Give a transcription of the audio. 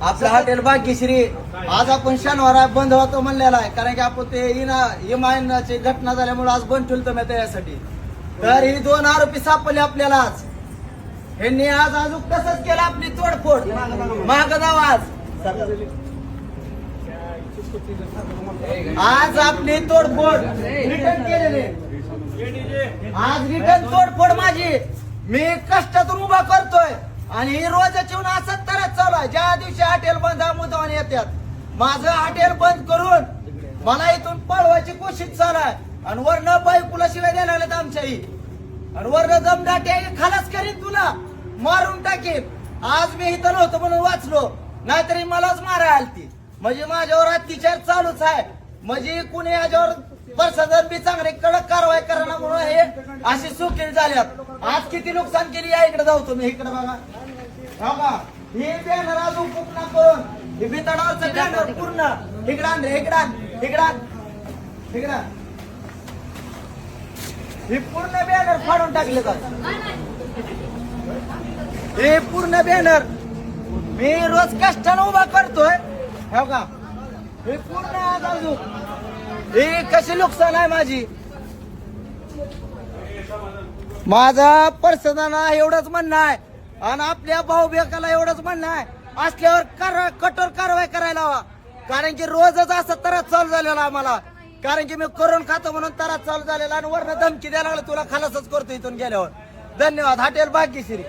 आपलं हॉटेल भाग्यश्री. आज आपण शनिवार बंद होतो म्हणलेला आहे. कारण की आपण ते इना इमायनाची घटना झाल्यामुळे आज बंद ठेवतो मी त्यासाठी तर ही दोन आरोपी सापडले आपल्याला आज. ह्यांनी आज अजून तसंच केलं आपली तोडफोड. माग जाव आज. आज आपली तोडफोड. रिटर्न केलेली. आज रिटर्न तोडफोड माझी. मी कष्टातून उभा करतोय. आणि ही रोजची असंच असं चालू ज्या दिवशी हॉटेल बंद मुद्दावान येतात माझं हॉटेल बंद करून मला इथून पळवायची कोशिश चालू आहे आणि वरनं बायकुला शिवाय द्यायला लागलेत आमच्याही. आणि वरनं जमदाटे खालाच करीन तुला? मारून टाकीन. आज मी इथं नव्हतो म्हणून वाचलो. नाहीतरी मलाच मारा आलती. म्हणजे माझ्यावर अत्याचार चालूच आहे. म्हणजे कुणी याच्यावर प्रशासन बी चांगले कडक कारवाई करण्यामुळे हे अशी सुखी झाल्यात. आज किती नुकसान केली या इकडे जाऊ तुम्ही. इकडे बघा. हो का? हे बॅनर अजून पूर्ण करून हे बितडावरचं बॅनर पूर्ण. आण रे आण इकडं आण. हे पूर्ण बॅनर फाडून टाकले का हे पूर्ण बॅनर मी रोज कष्टानं उभा करतोय. हो का? हे पूर्ण अजून ही कशी नुकसान आहे माझी? माझा पर्सनाला एवढंच म्हणणं आहे. आणि आपल्या भाऊ बेकाला एवढंच म्हणणं आहे. असल्यावर कार- कठोर कारवाई करायला हवा. कारण की रोजच असं त्रास चालू झालेला आम्हाला. कारण की मी करून खातो म्हणून त्रास चालू झालेला आणि वरनं धमकी द्यायला लागला तुला खालासच करतो इथून गेल्यावर. धन्यवाद. हॉटेल भाग्यश्री.